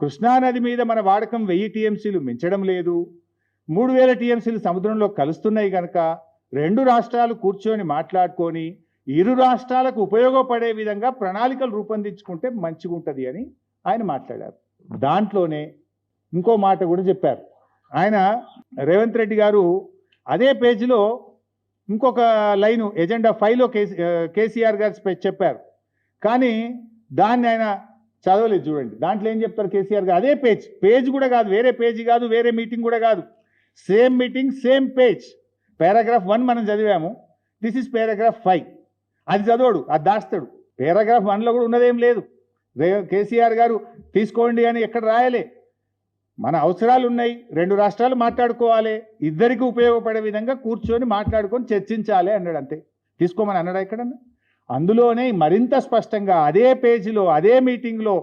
కృష్ణానది మీద మన వాడకం వెయ్యి టీఎంసీలు మించడం లేదు. మూడు వేల టీఎంసీలు సముద్రంలో కలుస్తున్నాయి కనుక రెండు రాష్ట్రాలు కూర్చొని మాట్లాడుకొని ఇరు రాష్ట్రాలకు ఉపయోగపడే విధంగా ప్రణాళికలు రూపొందించుకుంటే మంచిగా ఉంటుంది అని ఆయన మాట్లాడారు. దాంట్లోనే ఇంకో మాట కూడా చెప్పారు. ఆయన రేవంత్ రెడ్డి గారు అదే పేజీలో ఇంకొక లైను ఎజెండా ఫైవ్లో కేసీ కేసీఆర్ గారు చెప్పారు. కానీ దాన్ని ఆయన చదవలేదు చూడండి. దాంట్లో ఏం చెప్తారు కేసీఆర్ గారు? అదే పేజ్. పేజ్ కూడా కాదు. వేరే పేజీ కాదు వేరే మీటింగ్ కూడా కాదు. Same meeting same page. Paragraph one మనం చదివాము. This is paragraph five. అది చదవడు అది దాస్తాడు. పారాగ్రాఫ్ వన్లో కూడా ఉన్నదేం లేదు. కేసీఆర్ గారు తీసుకోండి అని ఎక్కడ రాయలే. మన అవసరాలు ఉన్నాయి. రెండు రాష్ట్రాలు మాట్లాడుకోవాలి. ఇద్దరికి ఉపయోగపడే విధంగా కూర్చొని మాట్లాడుకొని చర్చించాలి అన్నాడు అంతే. తీసుకోమని అన్నాడా ఎక్కడన్నా? అందులోనే మరింత స్పష్టంగా అదే పేజీలో అదే మీటింగ్లో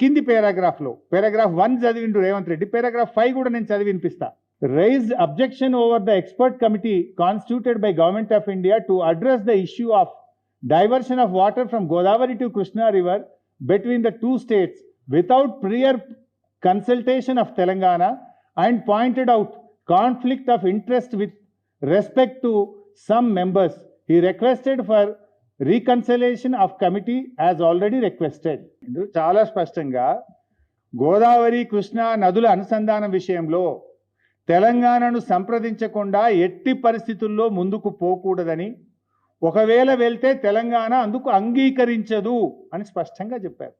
కింది పారాగ్రాఫ్లో పారాగ్రాఫ్ వన్ చదివిండు రేవంత్ రెడ్డి పారాగ్రాఫ్ ఫైవ్ కూడా నేను చదివి వినిపిస్తా raise objection over the expert committee constituted by government of India to address the issue of diversion of water from Godavari to Krishna river between the two states without prior consultation of Telangana and pointed out conflict of interest with respect to some members he requested for reconciliation of committee as already requested. ఇందులో చాలా స్పష్టంగా గోదావరి కృష్ణా నదుల అనుసంధానం విషయంలో తెలంగాణను సంప్రదించకుండా ఎట్టి పరిస్థితుల్లో ముందుకు పోకూడదని ఒకవేళ వెళ్తే తెలంగాణ అందుకు అంగీకరించదు అని స్పష్టంగా చెప్పారు.